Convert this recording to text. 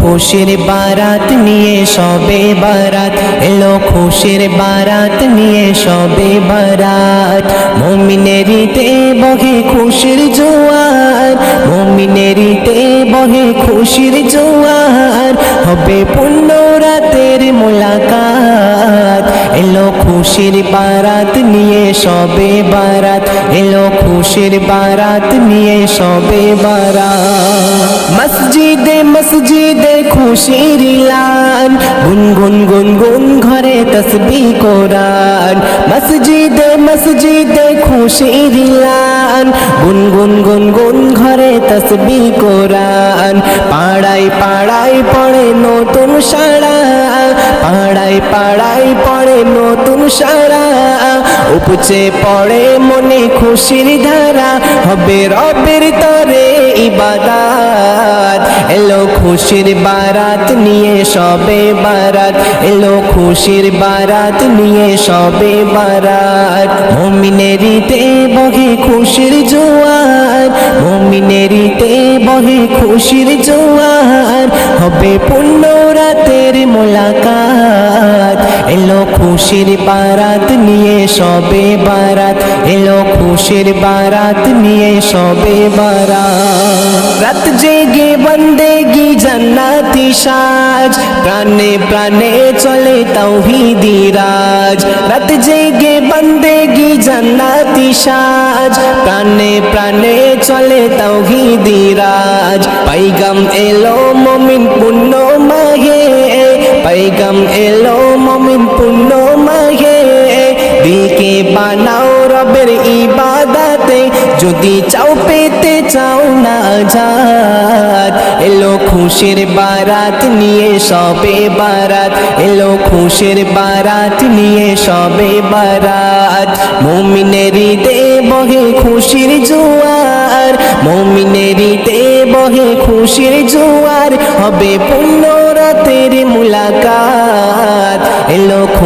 খুশির বারাত নিয়ে সবে বারাত। এলো খুশির বারাত নিয়ে সবে বারাত। মমিনেরিতে বহে খুশির জোয়ার। মমিনেরিতে বহে খুশির জোয়ার। হবে মোলাকাত এলো খুশির বারাত নিয়ে, সবে বারাত। এলো খুশির বারাত নিয়ে, সবে বারাত। মসজিদে মসজিদে খুশির লান গুন গুন গুন গুন ঘরে তসবি কোরআন। মসজিদে মসজিদে খুশির লান গুন গুন গুন গুন ঘরে তসবি কোরআন। পাড়াই পাড়াই পড়ে নতুন সাড়া পাড়াই পাড়াই পড়ে নতুন সারা। উপচে পড়ে মনে খুশির ধারা। হবে রবের তরে ইবাদাত। এলো খুশির বারাত নিয়ে সবে বারাত। এলো খুশির বারাত নিয়ে সবে বারাত। মমিনেরিতে বহে খুশির জোয়ার। মমিনেরিতে বহে খুশির জোয়ার। হবে খুশির বারাত নিয়ে, সবে বারাত। এলো খুশির বারাত নিয়ে, সবে বারাত। রাত জেগে বন্দেগি জান্নাতি সাজ। প্রাণে প্রাণে চলে তৌহিদি রাজ। রাত জেগে বন্দেগি জান্নাতি সাজ। প্রাণে প্রাণে চলে তৌহিদি রাজ। পাইগাম এলো মমিন পুণ্য মাহে। পাইগাম এলো মমিন রবের ইবাদাতে যদি চাও পেতে চাও না যাত। এলো খুশির বারাত নিয়ে সবে বারাত। এলো খুশির বারাত নিয়ে সবে বারাত। মুমিনেরি দে বহে খুশির জোয়ার। মুমিনেরি দে বহে খুশির জোয়ার। হবে পূর্ণ রাতের